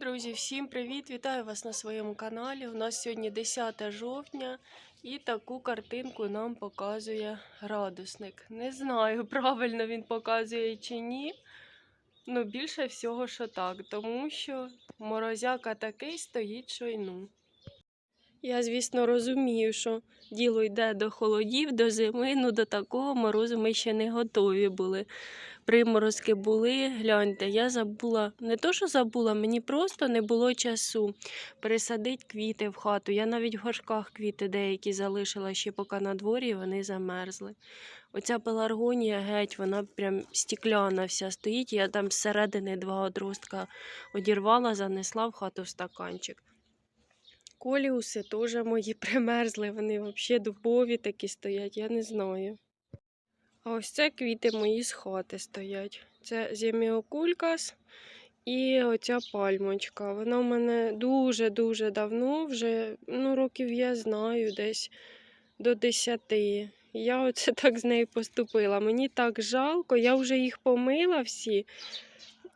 Друзі, всім привіт! Вітаю вас на своєму каналі. У нас сьогодні 10 жовтня і таку картинку нам показує градусник. Не знаю, правильно він показує чи ні. Ну, більше всього, що так, тому що морозяка такий стоїть, що й ну. Я, звісно, розумію, що діло йде до холодів, до зими, ну до такого морозу ми ще не готові були. Приморозки були, гляньте, я забула, не то, що забула, мені просто не було часу пересадити квіти в хату. Я навіть в горшках квіти деякі залишила ще поки на дворі, вони замерзли. Оця пеларгонія геть, вона прям стікляна вся стоїть. Я там зсередини два одростка одірвала, занесла в хату в стаканчик. Коліуси теж мої примерзли, вони взагалі дубові такі стоять, я не знаю. А ось це квіти мої з хати стоять. Це зіміокулькас і оця пальмочка. Вона в мене дуже-дуже давно, вже ну, років я знаю, десь до 10. Я оце так з нею поступила. Мені так жалко, я вже їх помила всі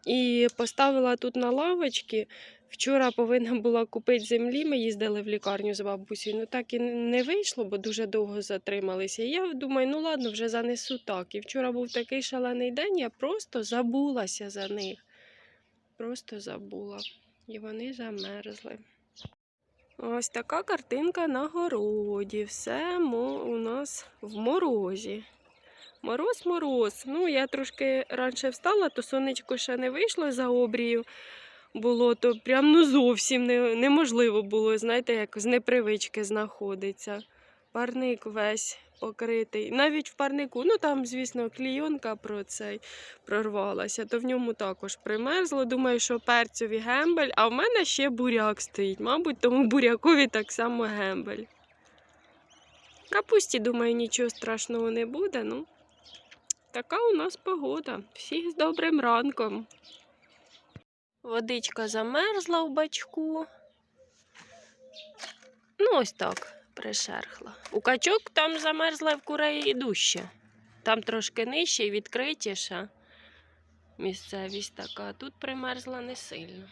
і поставила тут на лавочки. Вчора повинна була купити землі. Ми їздили в лікарню з бабусею. Ну так і не вийшло, бо дуже довго затрималися. Я думаю, ну ладно, вже занесу так. І вчора був такий шалений день, я просто забулася за них. Просто забула. І вони замерзли. Ось така картинка на городі. Все у нас в морозі. Мороз, мороз. Ну, я трошки раніше встала, то сонечко ще не вийшло за обрію було, то прям ну зовсім не, неможливо було, знаєте, як з непривички знаходиться. Парник весь покритий. Навіть в парнику, ну там, звісно, клійонка про цей прорвалася, то в ньому також примерзло. Думаю, що перцеві гембель, а в мене ще буряк стоїть. Мабуть, тому бурякові так само гембель. Капусті, думаю, нічого страшного не буде. Ну, така у нас погода. Всіх з добрим ранком. Водичка замерзла в бачку. Ну, ось так, пришерхла. У качок там замерзла в курей і дужче. Там трошки нижче і відкритіша місцевість така, тут примерзла не сильно.